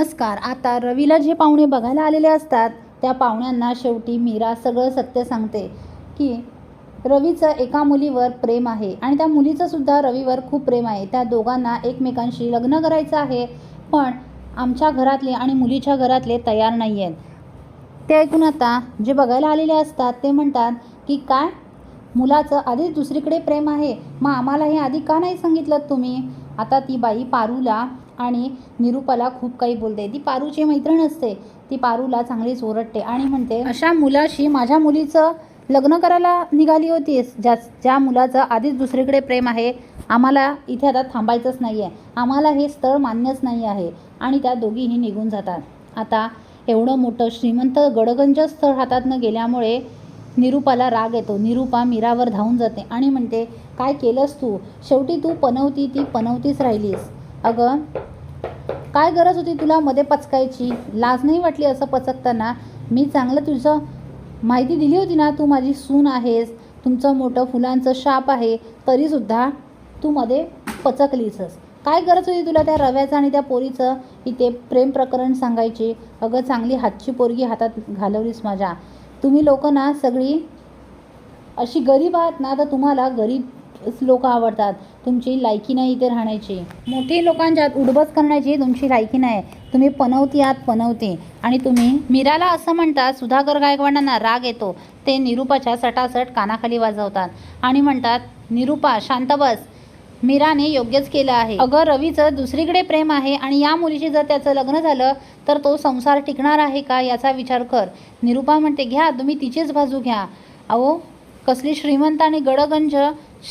नमस्कार. आता रवीला जे पाहुणे बघायला आलेले असतात त्या पाहुण्यांना शेवटी मीरा सगळं सत्य सांगते की रवीचं एका मुलीवर प्रेम आहे आणि त्या मुलीचंसुद्धा रवीवर खूप प्रेम आहे. त्या दोघांना एकमेकांशी लग्न करायचं आहे पण आमच्या घरातले आणि मुलीच्या घरातले तयार नाही आहेत ते ऐकून आता जे बघायला आलेले असतात ते म्हणतात की काय? मुलाचं आधीच दुसरीकडे प्रेम आहे. मग आम्हाला हे आधी का नाही सांगितलं तुम्ही? आता ती बाई पारूला आणि निरूपाला खूप काही बोलते. ती पारूची मैत्रीण असते. ती पारूला चांगलीच ओरडते आणि म्हणते अशा मुलाशी माझ्या मुलीचं लग्न करायला निघाली होतीस. ज्या ज्या मुलाचं आधीच दुसरीकडे प्रेम आहे आम्हाला इथे आता थांबायचंच नाही आहे आम्हाला हे स्थळ मान्यच नाही आहे. आणि त्या दोघीही निघून जातात. आता एवढं मोठं श्रीमंत गडगंज स्थळ हातातनं गेल्यामुळे निरूपाला राग येतो. निरूपा मीरावर धावून जाते आणि म्हणते काय केलंस तू? शेवटी तू पनवती ती पनवतीच राहिलीस. अगं काय गरज होती तुला मध्ये पचकायची? लाज नाही वाटली असं पचकताना? मी चांगलं तुझं माहिती दिली होती ना? तू माझी सून आहेस. तुमचं मोठं फुलांचं शाप आहे. तरीसुद्धा तू मध्ये पचकलीसच. काय गरज होती तुला त्या रव्याचं आणि त्या पोरीचं? इथे प्रेम प्रकरण सांगायची. अगं चांगली हातची पोरगी हातात घालवलीस माझ्या. तुम्ही लोक ना सगळी अशी गरीब आहात ना तर तुम्हाला गरीब लोक आवडतात. तुमची लायकी नाही इथे राहण्याची. मोठी लोकांच्यात उडबस करण्याची तुमची लायकी नाही. तुम्ही पनवती आहात पनवती. आणि तुम्ही मीराला असं म्हणतात सुधाकर गायकवाडांना राग येतो. ते निरूपाच्या सटासट कानाखाली वाजवतात. आणि म्हणतात निरूपा शांत बस. मीराने योग्यच केलं आहे. अगं रवीचं दुसरीकडे प्रेम आहे आणि या मुलीशी जर त्याचं लग्न झालं तर तो संसार टिकणार आहे का याचा विचार कर. निरूपा म्हणते घ्या तुम्ही तिचीच बाजू घ्या. अहो कसली श्रीमंत आणि गडगंज.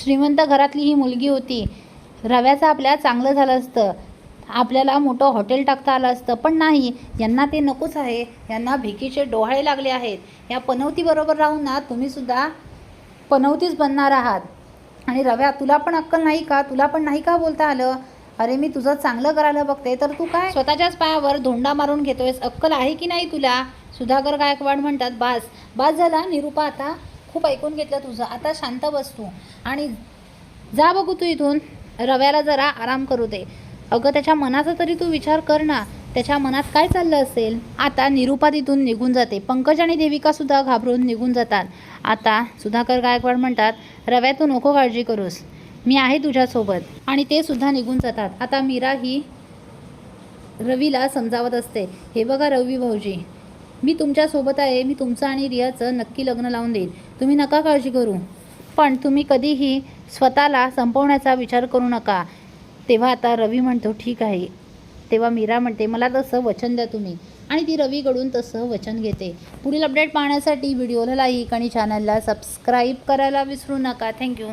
श्रीमंत घरातली ही मुलगी होती. रव्याचं आपल्या चांगलं झालं असतं. आपल्याला मोठं हॉटेल टाकता आलं असतं. पण नाही यांना ते नकोच आहे. यांना भिकीचे डोहाळे लागले आहेत. या पनवतीबरोबर राहून ना तुम्हीसुद्धा पनवतीच बनणार आहात. आणि रव्या तुला पण अक्कल नाही का? तुला पण नाही का बोलता आलं? अरे मी तुझं चांगलं करायला बघते तर तू काय? स्वतःच्याच पायावर धोंडा मारून घेतोयस. अक्कल आहे की नाही तुला? सुधाकर गायकवाड म्हणतात बास बास झाला निरूपा आता खूप ऐकून घेतलं तुझं. आता शांत बस तू. आणि जा बघू तू इथून. रव्याला जरा आराम करू दे. अगं त्याच्या मनाचा तरी तू विचार कर ना. त्याच्या मनात काय चाललं असेल? आता निरुपा तिथून निघून जाते. पंकज आणि देविकासुद्धा घाबरून निघून जातात. आता सुधाकर गायकवाड म्हणतात रव्या तू नको काळजी करूस. मी आहे तुझ्यासोबत. आणि ते सुद्धा निघून जातात. आता मीरा ही रवीला समजावत असते हे बघा रवी भाऊजी मी तुमच्यासोबत आहे. मी तुमचं आणि रियाचं नक्की लग्न लावून देईन. तुम्ही नका काळजी करू. पण तुम्ही कधीही स्वतःला संपवण्याचा विचार करू नका. तेव्हा आता रवी म्हणतो ठीक आहे. तेव्हा मीरा म्हणते मला तसं वचन द्या तुम्ही. आणि ती रवीकडून तसं वचन घेते. पुढील अपडेट पाहण्यासाठी व्हिडिओला लाईक आणि चॅनलला सबस्क्राईब करायला विसरू नका. थँक्यू